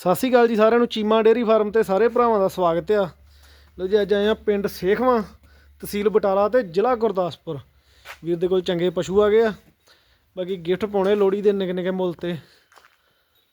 ਸਤਿ ਸ਼੍ਰੀ ਅਕਾਲ ਜੀ ਸਾਰਿਆਂ ਨੂੰ ਚੀਮਾ ਡੇਅਰੀ ਫਾਰਮ ਤੇ ਸਾਰੇ ਭਰਾਵਾਂ ਦਾ ਸਵਾਗਤ ਆ। ਲੋ ਜੀ ਅੱਜ ਆਏ ਆ ਪਿੰਡ ਸੇਖਵਾਂ ਤਹਿਸੀਲ ਬਟਾਲਾ ਤੇ ਜ਼ਿਲ੍ਹਾ ਗੁਰਦਾਸਪੁਰ। ਵੀਰ ਦੇ ਕੋਲ ਚੰਗੇ ਪਸ਼ੂ ਆ ਗਏ ਆ। ਬਾਕੀ ਗਿਫਟ ਪਾਉਣੇ ਲੋੜੀ ਦੇ ਨਿੱਕੇ ਨਿੱਕੇ ਮੁੱਲ ਤੇ।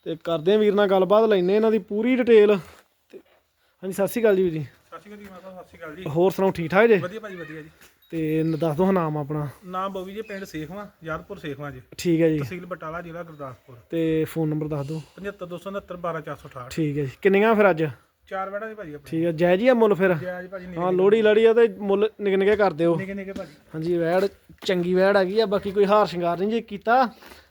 ਤੇ ਕਰਦੇ ਆ ਵੀਰ ਨਾਲ ਗੱਲਬਾਤ ਲੈਨੇ ਇਹਨਾਂ ਦੀ ਪੂਰੀ ਡਿਟੇਲ। ਹਾਂਜੀ ਸਤਿ ਸ਼੍ਰੀ ਅਕਾਲ ਜੀ ਵੀਰ ਜੀ। ਸਤਿ ਸ਼੍ਰੀ ਅਕਾਲ ਜੀ ਮਾਤਾ ਸਤਿ ਸ਼੍ਰੀ ਅਕਾਲ ਜੀ। ਹੋਰ ਸੁਣਾਓ ਠੀਕ ਠਾਕ ਜੇ? ਵਧੀਆ ਭਾਜੀ ਵਧੀਆ ਜੀ। ਤੇ ਦੱਸ ਦਿਓ ਨਾਮ ਆਪਣਾ। ਨਾਮ ਬੋਵੀ ਜੀ ਪਿੰਡ ਸੇਖਵਾਂ ਯਾਦਪੁਰ ਸੇਖਵਾਂ ਜੀ। ਠੀਕ ਹੈ ਜੀ। ਤਹਿਸੀਲ ਬਟਾਲਾ ਜ਼ਿਲ੍ਹਾ ਗੁਰਦਾਸਪੁਰ। ਤੇ ਫੋਨ ਨੰਬਰ ਦੱਸ ਦਿਓ 75269 12468 ਠੀਕ ਹੈ ਜੀ। ਕਿੰਨੀਆਂ ਫਿਰ ਅੱਜ? ਚਾਰ ਵੜਾ ਜੀ ਭਾਜੀ ਆਪਣੇ। ਠੀਕ ਹੈ। ਜੈ ਜੀ ਆ ਮੁੱਲ ਫਿਰ? ਜੈ ਜੀ ਭਾਜੀ ਹਾਂ ਲੋੜੀ ਲੜੀ ਆ ਤੇ ਮੁੱਲ ਨਿੱਕੇ ਨਿੱਕੇ ਕਰ ਦਿਓ। ਨਿੱਕੇ ਨਿੱਕੇ ਭਾਜੀ। ਹਾਂਜੀ ਵੈੜ ਚੰਗੀ ਵੈੜ ਹੈਗੀ ਆ ਬਾਕੀ ਕੋਈ ਹਾਰ ਸ਼ਿੰਗਾਰ ਨਹੀਂ ਜੇ ਕੀਤਾ।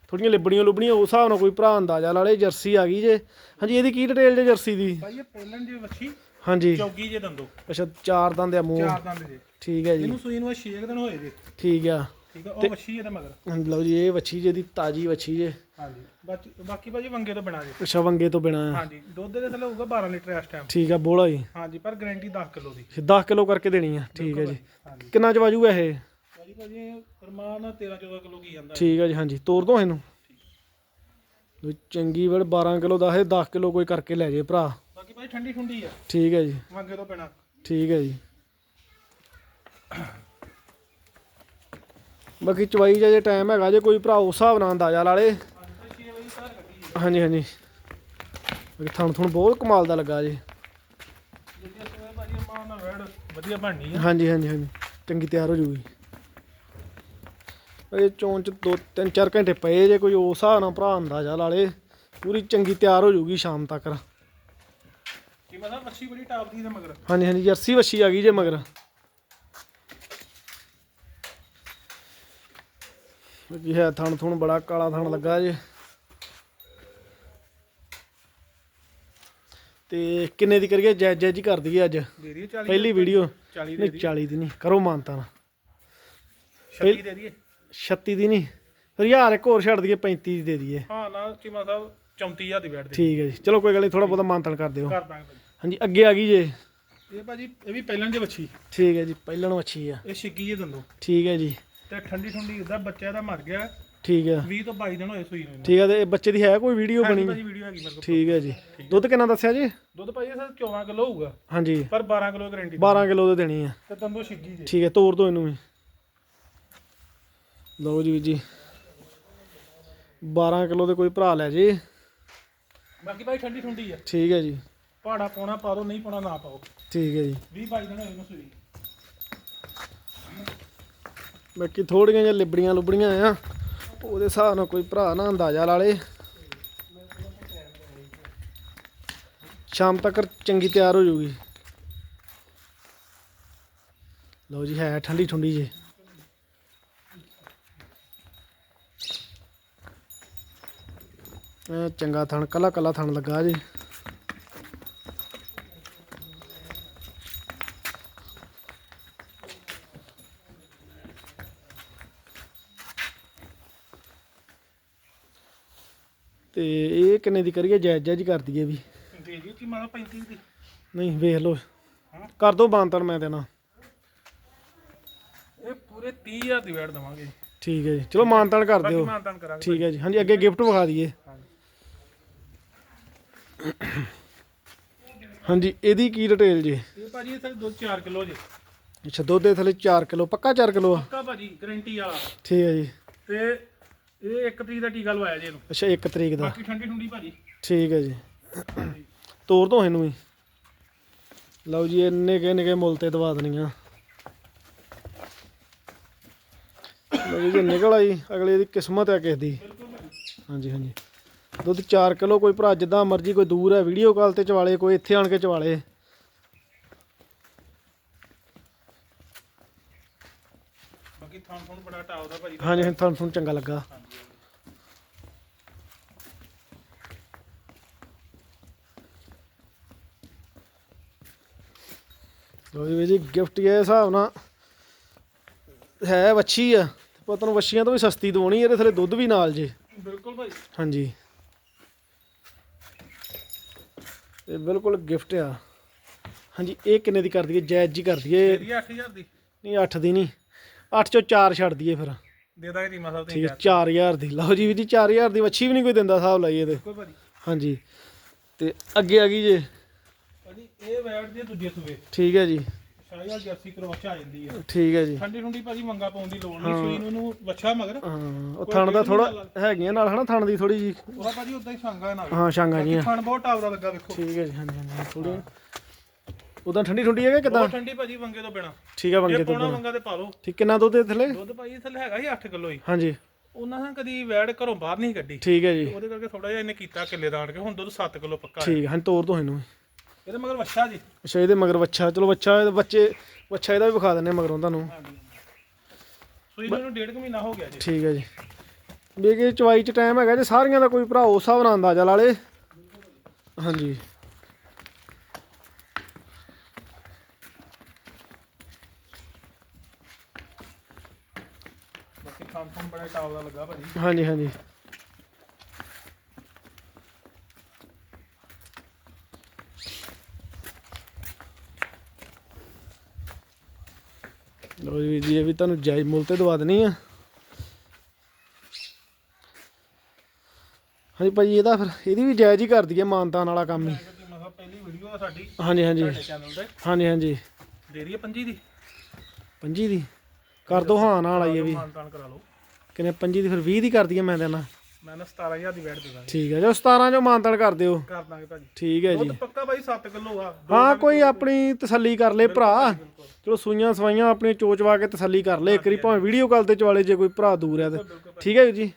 ਥੋੜੀਆਂ ਲਿਬੜੀਆਂ ਲੁਬੜੀਆਂ ਉਸ ਹਿਸਾਬ ਨਾਲ ਕੋਈ ਭਰਾ ਅੰਦਾਜ਼ਾ ਲਾ ਲੇ ਜਰਸੀ ਆ ਗਈ ਜੇ। ਹਾਂਜੀ ਇਹਦੀ ਕੀ ਡਿਟੇਲ ਜੇ ਜਰਸੀ ਦੀ? ਭਾਈ ਇਹ ਪਹਿਲਣ ਜੀ ਵੱਛੀ। ਹਾਂਜੀ। ਚੌਗੀ ਜੇ ਦੰਦੋ। ਅੱਛਾ ਚਾਰ ਦੰਦ ਆ ਮੂੰਹ। ਚਾਰ ਦੰਦ ਜੇ। ਠੀਕ ਹੈ ਜੀ। ਇਹਨੂੰ ਸੂਈ ਨੂੰ 6 ਦਿਨ ਹੋਏ ਜੀ। ਠੀਕ ਆ। ਠੀਕ ਆ ਉਹ ਵੱਛੀ ਇਹਦੇ ਮਗਰ। ਲਓ ਜੀ ਇਹ ਵੱਛੀ ਜੇ ਦੀ ਤਾਜੀ ਵੱਛੀ ਜੇ। ਹਾਂਜੀ। ਬਾਕੀ ਬਾਕੀ ਭਾਜੀ ਵੰਗੇ ਤੋਂ ਬਣਾ ਜੇ। ਅੱਛਾ ਵੰਗੇ ਤੋਂ ਬਿਨਾ। ਹਾਂਜੀ ਦੁੱਧ ਦੇ ਥੱਲੇ ਹੋਊਗਾ 12 ਲੀਟਰ ਇਸ ਟਾਈਮ ਠੀਕ ਆ ਬੋਲਾ ਜੀ। ਹਾਂਜੀ ਪਰ ਗਾਰੰਟੀ 10 ਕਿਲੋ ਦੀ। 10 ਕਿਲੋ ਕਰਕੇ ਦੇਣੀ ਆ। ਠੀਕ ਹੈ ਜੀ। ਕਿੰਨਾ ਚ ਵਾਜੂਗਾ ਇਹ? ਭਾਜੀ ਭਾਜੀ ਫਰਮਾਨ 13 14 ਕਿਲੋ ਕੀ ਜਾਂਦਾ। ਠੀਕ ਹੈ ਜੀ ਹਾਂਜੀ। ਤੋਰ ਦੋ ਇਹਨੂੰ। ਚੰਗੀ ਵੜ 12 ਕਿਲੋ ਦਾ ਇਹ 10 ਕਿਲੋ ਕੋਈ ਕਰਕੇ ਲੈ ਜੇ ਭਰਾ। ਭਾਜੀ ਠੰਡੀ ਠੁੰਡੀ ਆ। ਠੀਕ ਹੈ ਜੀ। ਵੰਗੇ ਤੋਂ ਬਿਨਾ ਠੀਕ ਹੈ ਜੀ। ਬਾਕੀ ਚਵਾਈ ਜੇ ਟਾਈਮ ਹੈਗਾ ਜੇ ਕੋਈ ਭਰਾ ਉਸ ਹਿਸਾਬ ਨਾਲ ਅੰਦਾਜ਼ਾ ਲਾ ਲੇ। ਹਾਂਜੀ ਹਾਂਜੀ। ਬਾਕੀ ਥਣ ਥਣ ਬਹੁਤ ਕਮਾਲ ਦਾ ਲੱਗਾ ਜੀ। ਵਧੀਆ ਬਣਨੀ ਆ। ਹਾਂਜੀ ਹਾਂਜੀ ਹਾਂਜੀ। ਚੰਗੀ ਤਿਆਰ ਹੋ ਜੂਗੀ। ਇਹ ਚੋਣ ਚ ਦੋ ਤਿੰਨ ਚਾਰ ਘੰਟੇ ਪਏ ਜੇ ਕੋਈ ਉਸ ਹਿਸਾਬ ਨਾਲ ਭਰਾ ਅੰਦਾਜ਼ਾ ਲਾ ਲੇ ਪੂਰੀ ਚੰਗੀ ਤਿਆਰ ਹੋ ਜੂਗੀ ਸ਼ਾਮ ਤੱਕ। ਕੀ ਪਤਾ ਮੱਛੀ ਬੜੀ ਟਾਪ ਦੀ ਤੇ ਮਗਰ। ਹਾਂਜੀ ਹਾਂਜੀ ਜਰਸੀ ਵੱਛੀ ਆ ਗਈ ਜੇ ਮਗਰ। ਬਾਕੀ ਹੈ ਥਣ ਥੁਣ ਬੜਾ ਕਾਲਾ ਥਣ ਲੱਗਾ ਜੇ। ਤੇ ਕਿੰਨੇ ਦੀ ਕਰੀਏ? ਜੈ ਜੈ ਜੀ ਕਰ ਦਈਏ ਅੱਜ। ਦੇ ਦਈਏ 40 ਪਹਿਲੀ ਵੀਡੀਓ। 40 ਦੇ ਨਹੀਂ ਦਈਏ। 40 ਦੀ ਨਹੀਂ ਕਰੋ ਮਾਨਤਾ ਨਾ 36 ਦੇ ਦਈਏ? 36 ਦੀ ਨਹੀਂ। ਫਿਰ ਯਾਰ ਇੱਕ ਹੋਰ ਛੱਡ ਦਈਏ 35 ਦੀ ਦੇ ਦਈਏ। ਹਾਂ ਨਾ ਚੀਮਾ ਸਾਹਿਬ 34000 ਦੀ ਬੈਠ ਦੇ। ਠੀਕ ਹੈ ਜੀ। ਚਲੋ ਕੋਈ ਗੱਲ ਨਹੀਂ ਥੋੜਾ ਬਹੁਤਾ ਮਾਨਤਨ ਕਰ ਦਿਓ। ਕਰ ਦਾਂਗੇ। ਹਾਂਜੀ ਅੱਗੇ ਆ ਗਈ ਜੇ। ਇਹ ਭਾਜੀ ਇਹ ਵੀ ਪਹਿਲਾਂ ਦੀ ਵੱਛੀ। ਠੀਕ ਹੈ ਜੀ ਪਹਿਲਣ ਮੱਛੀ ਆ। ਇਹ ਛਿੱਗੀ ਜੇ ਦੰਦੋ। ਠੀਕ ਹੈ ਜੀ। ਤੇ ਠੰਡੀ ਠੰਡੀ ਦਾ ਬੱਚਾ ਦਾ ਮਰ ਗਿਆ ਠੀਕ ਹੈ। 20 ਤੋਂ 22 ਦਿਨ ਹੋਏ ਸੂਈ ਨੂੰ ਠੀਕ ਹੈ ਤੇ ਇਹ ਬੱਚੇ ਦੀ ਹੈ ਕੋਈ ਵੀਡੀਓ ਬਣੀ ਭਾਜੀ ਵੀਡੀਓ ਹੈਗੀ ਮੇਰੇ ਕੋਲ। ਠੀਕ ਹੈ ਜੀ। ਦੁੱਧ ਕਿੰਨਾ ਦੱਸਿਆ ਜੀ? ਦੁੱਧ ਭਾਜੀ ਸਰ 14 ਕਿਲੋ ਹੋਊਗਾ। ਹਾਂਜੀ। ਪਰ 12 ਕਿਲੋ ਗਾਰੰਟੀ 12 ਕਿਲੋ ਦੇ ਦੇਣੀ ਆ। ਤੇ ਦੰਦੋ ਛਿੱਗੀ ਜੇ। ਠੀਕ ਹੈ ਤੋਰ ਦੋ ਇਹਨੂੰ ਵੀ। ਲਓ ਜੀ ਵੀਰ ਜੀ। 12 ਕਿਲੋ ਦੇ ਕੋਈ ਭਰਾ ਲੈ ਜੇ। ਬਾਕੀ ਭਾਈ ਠੰਡੀ ਠੰਡੀ ਆ। ਠੀਕ ਹੈ ਜੀ। ਪਹਾੜਾ ਪਾਉਣਾ ਪਾ ਦੋ ਨਹੀਂ ਪਾਉਣਾ ਨਾ ਪਾਓ। ਠੀਕ ਹੈ ਜੀ। 20 22 ਦਿਨ ਹੋਏ ਨੂੰ ਸੂਈ। ਬਾਕੀ ਥੋੜੀਆਂ ਜਿਹੀਆਂ ਲਿਬੜੀਆਂ ਲੁਬੜੀਆਂ ਆ ਉਹਦੇ ਹਿਸਾਬ ਨਾਲ ਕੋਈ ਭਰਾ ਨਾ ਅੰਦਾਜ਼ਾ ਲਾ ਲੇ। ਸ਼ਾਮ ਤੱਕ ਚੰਗੀ ਤਿਆਰ ਹੋ ਜਾਊਗੀ ਲਓ ਜੀ ਹੈ ਠੰਡੀ ਠੁੰਡੀ ਜੀ। ਇਹ ਚੰਗਾ ਥਣ ਕੱਲਾ ਕੱਲਾ ਥਣ ਲੱਗਾ ਜੀ। ਤੇ ਇਹ ਕਿੰਨੇ ਦੀ ਕਰੀਏ? ਜਾਇਜ਼ ਜਾਇਜ਼ ਕਰ ਦਈਏ ਵੀ। ਦੇ ਦਿਓ ਚੀਮਾ ਦਾ 35 ਦੀ। ਨਹੀਂ ਵੇਖ ਲਓ। ਕਰ ਦੋ ਬਾਂਤਨ ਮੈਂ ਦੇਣਾ। ਇਹ ਪੂਰੇ 30000 ਦੀ ਵੈਟ ਦਵਾਂਗੇ। ਠੀਕ ਹੈ ਜੀ। ਚਲੋ ਮਾਨਤਾਨ ਕਰ ਬਾਕੀ ਦਿਓ। ਮਾਨਤਾਨ ਕਰਾਂਗੇ ਠੀਕ ਹੈ ਜੀ। ਹਾਂਜੀ ਅੱਗੇ ਗਿਫਟ ਵਿਖਾ ਦਈਏ। ਹਾਂਜੀ ਇਹਦੀ ਕੀ ਡਿਟੇਲ ਜੀ? ਇਹ ਭਾਜੀ ਇਹ ਦੁੱਧ 4 ਕਿਲੋ ਜੇ। ਅੱਛਾ ਦੁੱਧ ਦੇ ਥੱਲੇ 4 ਕਿਲੋ ਪੱਕਾ 4 ਕਿਲੋ ਆ? ਪੱਕਾ ਭਾਜੀ ਗਾਰੰਟੀ ਵਾਲਾ। ਠੀਕ ਹੈ ਜੀ। ਤੇ ਇਹ ਇੱਕ ਤਰੀਕ ਦਾ ਟੀਕਾ ਲਵਾਇਆ ਜੇ ਇਹਨੂੰ। ਅੱਛਾ 1 ਤਰੀਕ ਦਾ। ਬਾਕੀ ਠੰਡੀ ਠੰਡੀ ਭਾਜੀ। ਠੀਕ ਹੈ ਜੀ। ਤੋਰ ਦੋ ਇਹਨੂੰ ਵੀ। ਲਓ ਜੀ ਇੰਨੇ ਕੇ ਨਿਕੇ ਮੁੱਲ ਤੇ ਦਵਾ ਦੇਣੀਆਂ। ਲਓ ਜੀ ਨਿਕਲ ਆਈ ਅਗਲੇ ਦੀ ਕਿਸਮਤ ਹੈ ਕਿਸੇ ਦੀ। ਹਾਂਜੀ ਹਾਂਜੀ। ਦੁੱਧ 4 ਕਿਲੋ ਕੋਈ ਭਰਾ ਜਿੱਦਾਂ ਮਰਜ਼ੀ ਕੋਈ ਦੂਰ ਹੈ ਵੀਡੀਓ ਕਾਲ ਤੇ ਚਵਾਲੇ ਕੋਈ ਇੱਥੇ ਆਣ ਕੇ ਚਵਾਲੇ। ਬਾਕੀ ਥਾਂ ਥਾਂ ਬੜਾ ਟਾਪ ਦਾ ਭਾਜੀ। ਹਾਂਜੀ ਹਾਂਜੀ ਤੁਹਾਨੂੰ ਤੁਹਾਨੂੰ ਚੰਗਾ ਲੱਗਾ। ਲੋ ਜੀ ਵੀਰ ਜੀ ਗਿਫਟ ਇਹ ਹਿਸਾਬ ਨਾਲ ਹੈ ਵੱਛੀ ਆ ਪਰ ਤੁਹਾਨੂੰ ਵੱਛੀਆਂ ਤੋਂ ਵੀ ਸਸਤੀ ਦਵਾਉਣੀ ਇਹਦੇ ਥੱਲੇ ਦੁੱਧ ਵੀ ਨਾਲ ਜੇ। ਬਿਲਕੁਲ ਭਾਈ। ਹਾਂਜੀ। ਇਹ ਬਿਲਕੁਲ ਗਿਫਟ ਆ। ਹਾਂਜੀ ਇਹ ਕਿੰਨੇ ਦੀ ਕਰ ਦਈਏ ਜਾਇਜ਼ ਜੀ ਕਰ ਦਈਏ ਇਹਦੀ 8000 ਦੀ। ਨਹੀਂ 8 ਦੀ ਨਹੀਂ। 8 ਚੋਂ 4 ਛੱਡ ਦਈਏ ਫਿਰ। ਦੇ ਦਾਂਗੇ ਚੀਮਾ ਸਾਹਿਬ ਹੈ 4000 ਦੀ। ਲਓ ਜੀ ਵੀਰ ਜੀ 4000 ਦੀ ਵੱਛੀ ਵੀ ਨਹੀਂ ਕੋਈ ਦਿੰਦਾ ਹਿਸਾਬ ਲਾਈਏ ਤੇ। ਹਾਂਜੀ। ਤੇ ਅੱਗੇ ਆ ਗਈ ਜੇ। ਇਹ ਵੈਟ ਦੀ ਦੂਜੇ ਸੂਏ। ਠੀਕ ਹੈ ਜੀ। ਸ਼ਾਇਦ ਜਰਸੀ ਕਰੋਚ ਆ ਜਾਂਦੀ ਆ। ਠੀਕ ਹੈ ਜੀ। ਠੰਡੀ ਠੰਡੀ ਭਾਜੀ ਮੰਗਾ ਪਾਉਣ ਦੀ ਲੋੜ ਨਹੀਂ ਸੂਈ ਨੂੰ ਉਹਨੂੰ ਵੱਛਾ ਮਗਰ। ਹਾਂ ਉਹ ਥਣ ਦਾ ਥੋੜਾ ਹੈਗੀਆਂ ਨਾਲ ਹਨਾ ਥਣ ਦੀ ਥੋੜੀ ਜੀ ਉਹਦਾ ਭਾਜੀ ਉਦਾਂ ਹੀ ਸੰਗਾ ਨਾਲ। ਹਾਂ ਸ਼ਾਂਗਾ ਜੀਆਂ ਥਣ ਬਹੁਤ ਟਾਵਰਾ ਲੱਗਾ ਵੇਖੋ। ਠੀਕ ਹੈ ਜੀ ਹਾਂਜੀ ਹਾਂਜੀ ਥੋੜੀ ਉਦਾਂ ਠੰਡੀ ਠੰਡੀ ਹੈਗਾ ਕਿਦਾਂ? ਬਹੁਤ ਠੰਡੀ ਭਾਜੀ ਵੰਗੇ ਤੋਂ ਬਿਨਾ। ਠੀਕ ਹੈ ਜੇ ਬੰਗੇ ਤੋਂ ਪੌਣਾ ਵੰਗਾ ਤੇ ਪਾ ਲਓ। ਠੀਕ ਕਿੰਨਾ ਦੁੱਧ ਥੱਲੇ ਦੁੱਧ ਭਾਜੀ ਥੱਲੇ ਹੈਗਾ ਸੀ 8 ਕਿਲੋ ਹੀ। ਹਾਂਜੀ। ਉਹਨਾਂ ਨੇ ਕਦੀ ਵੈੜ ਘਰੋਂ ਬਾਹਰ ਨਹੀਂ ਕੱਢੀ। ਠੀਕ ਹੈ ਜੀ। ਉਹਦੇ ਕਰਕੇ ਥੋੜਾ ਜਿਹਾ ਇਹਨੇ ਕੀਤਾ ਕਿੱਲੇ ਦਾ ਆਣ ਕੇ। ਹੁਣ ਦੁੱਧ 7 ਕਿਲੋ ਪੱਕਾ ਹੈ। ਠੀਕ ਹੈ ਹਾਂ ਤੋਰ ਦੋ ਇਹਨੂੰ। ਇਹਦੇ ਮਗਰ ਵੱਛਾ ਜੀ। ਅੱਛਾ ਇਹਦੇ ਮਗਰ ਵੱਛਾ। ਚਲੋ ਵੱਛਾ ਇਹਦੇ ਬੱਚੇ ਵੱਛਾ ਇਹਦਾ ਵੀ ਵਿਖਾ ਦਿੰਨੇ ਮਗਰੋਂ ਤੁਹਾਨੂੰ। ਸੂਈ ਨੂੰ ਡੇਢ ਕੁ ਮਹੀਨਾ ਹੋ ਗਿਆ ਜੀ। ਠੀਕ ਹੈ ਜੀ। ਕਿ ਚਵਾਈ ਚ ਟਾਈਮ ਹੈਗਾ ਜੇ ਸਾਰੀਆਂ ਦਾ ਕੋਈ ਭਰਾ ਉਸ ਹਿਸਾਬ ਨਾਲ ਅੰਦਾਜ਼ਾ ਲਾ ਲੇ ਹਾਂਜੀ। ਬਾਕੀ ਖਾਣ ਬੜਾ ਟਾਪ ਦਾ ਲੱਗਾ ਭਾਜੀ। ਹਾਂਜੀ ਹਾਂਜੀ। ਲੋ ਜੀ ਜੀ ਇਹ ਵੀ ਤੁਹਾਨੂੰ ਜਾਇਜ਼ ਮੁੱਲ ਤੇ ਦਵਾ ਦੇਣੀ ਆ। ਹਾਂਜੀ ਭਾਜੀ ਇਹਦਾ ਫਿਰ ਇਹਦੀ ਵੀ ਜਾਇਜ਼ ਹੀ ਕਰ ਦਈਏ ਮਾਨਤਾਨ ਵਾਲਾ ਕੰਮ ਹੀ। ਪਹਿਲੀ ਵੀਡੀਓ ਆ ਸਾਡੀ ਹਾਂਜੀ ਹਾਂਜੀ। ਸਾਡੇ ਚੈਨਲ ਤੇ। ਹਾਂਜੀ ਹਾਂਜੀ। ਦੇਰੀ ਹੈ ਪੰਜੀ ਦੀ? ਪੰਜੀ ਦੀ। ਕਰ ਦੋ ਹਾਂ ਨਾਲ ਆਈ ਇਹ ਵੀ। ਮਾਨਤਾਨ ਕਰਾ ਲਓ। ਕਿਨੇ ਪੰਜੀ ਦੀ ਫਿਰ 20 ਦੀ ਕਰ ਦਈਏ ਮੈਂ ਦੇਣਾ ਮੈਂ ਨਾ 17000 ਦੀ ਵੈਟ ਦੇ ਦਾਂਗੇ। ਠੀਕ ਹੈ ਜੋ 17 ਚੋਂ ਮਾਨਤਾਨ ਕਰ ਦਿਓ। ਕਰ ਦਾਂਗੇ ਭਾਜੀ। ਠੀਕ ਹੈ ਜੀ। ਦੁੱਧ ਪੱਕਾ ਭਾਈ 7 ਕਿਲੋ ਆ। ਹਾਂ ਕੋਈ ਆਪਣੀ ਤਸੱਲੀ ਕਰ ਲੇ ਭਰਾ। ਚਲੋ ਸੂਈਆਂ ਸਵਾਈਆਂ ਆਪਣੀ ਚੋਚਵਾ ਕੇ ਤਸੱਲੀ ਕਰ ਲੇ। ਇੱਕ ਵਾਰੀ ਭਾਵੇਂ ਵੀਡੀਓ ਕਾਲ ਤੇ ਚਵਾਲੇ ਜੇ ਕੋਈ ਭਰਾ ਦੂਰ ਹੈ ਤੇ। ਠੀਕ ਹੈ ਵੀਰ ਜੀ।